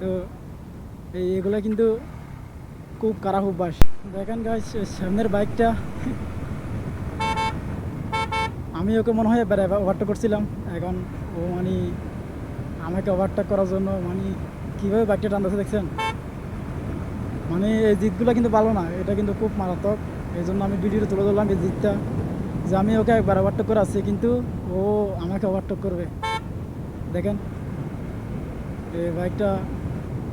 তো এই এগুলো কিন্তু খুব খারাপ অভ্যাস। দেখেন গাছ সামনের বাইকটা আমি ওকে মনে হয় এবারে ওভারটেক করছিলাম। এখন ও মানে আমাকে ওভারটেক করার জন্য মানে কীভাবে বাইকটা টানতেছে দেখছেন? মানে এই জিতগুলো কিন্তু ভালো না, এটা কিন্তু খুব মারাত্মক। এই জন্য আমি ভিডিওটা তুলে ধরলাম এই জিতটা, যে আমি ওকে একবার ওভারটেক করে আসছি কিন্তু ও আমাকে ওভারটেক করবে। দেখেন, এই বাইকটা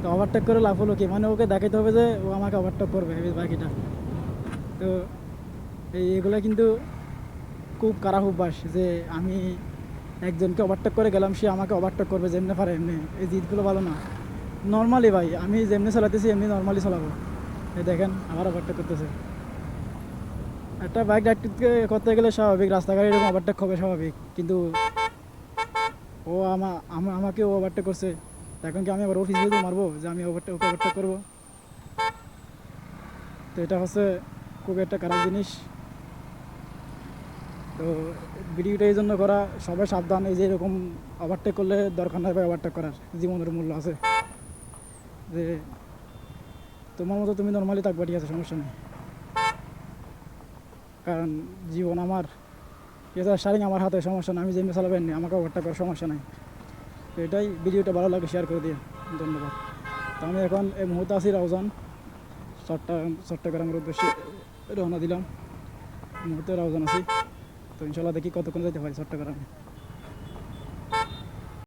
তো ওভারটেক করে লাভ হলো কি? মানে ওকে দেখাইতে হবে যে ও আমাকে ওভারটেক করবে এই বাইকটা তো এই এগুলো কিন্তু খুব খারাপ অভ্যাস যে আমি একজনকে ওভারটেক করে গেলাম, সে আমাকে ওভারটেক করবে যেমনি পারে এমনি। এই জিতগুলো ভালো না। নর্মালি ভাই, আমি যেমনি চালাতেছি এমনি নর্মালি চালাবো। এই দেখেন, আবার ওভারটেক করতেছে। একটা বাইক রাইড করতে গেলে স্বাভাবিক, রাস্তাঘাটে এরকম ওভারটেক হবে স্বাভাবিক। কিন্তু ও আমা, আমা- আমাকে ও ওভারটেক করছে। এখন কি আমি আবার অফিস ভিডিও মারবো যে আমি ওভারটেক ওকে ওভারটেক করব? তো এটা হচ্ছে খুব একটা খারাপ জিনিস। তো ভিডিওটা এই জন্য করা, সবাই সাবধান এই যে এরকম ওভারটেক করলে দরকার নাই ওভারটেক করার, জীবনের মূল্য আছে। যে তোমার মতো তুমি নর্মালি থাকবা, ঠিক আছে, সমস্যা নেই। কারণ জীবন আমার, এটা শারিং আমার হাতে সমস্যা নেই আমি যেমনি চালাবেন আমাকে ওভারটেক করার সমস্যা নাই। তো এটাই ভিডিওটা ভালো লাগে শেয়ার করে দিয়ে ধন্যবাদ। তো আমি এখন এই মুহূর্তে আছি রাউজান, চট্টগ্রাম, চট্টগ্রামের উদ্দেশ্যে রওনা দিলাম। মুহূর্তে রাউজান আছি। তো ইনশাল্লাহ দেখি কতক্ষণ যেতে পারি চট্টগ্রামে।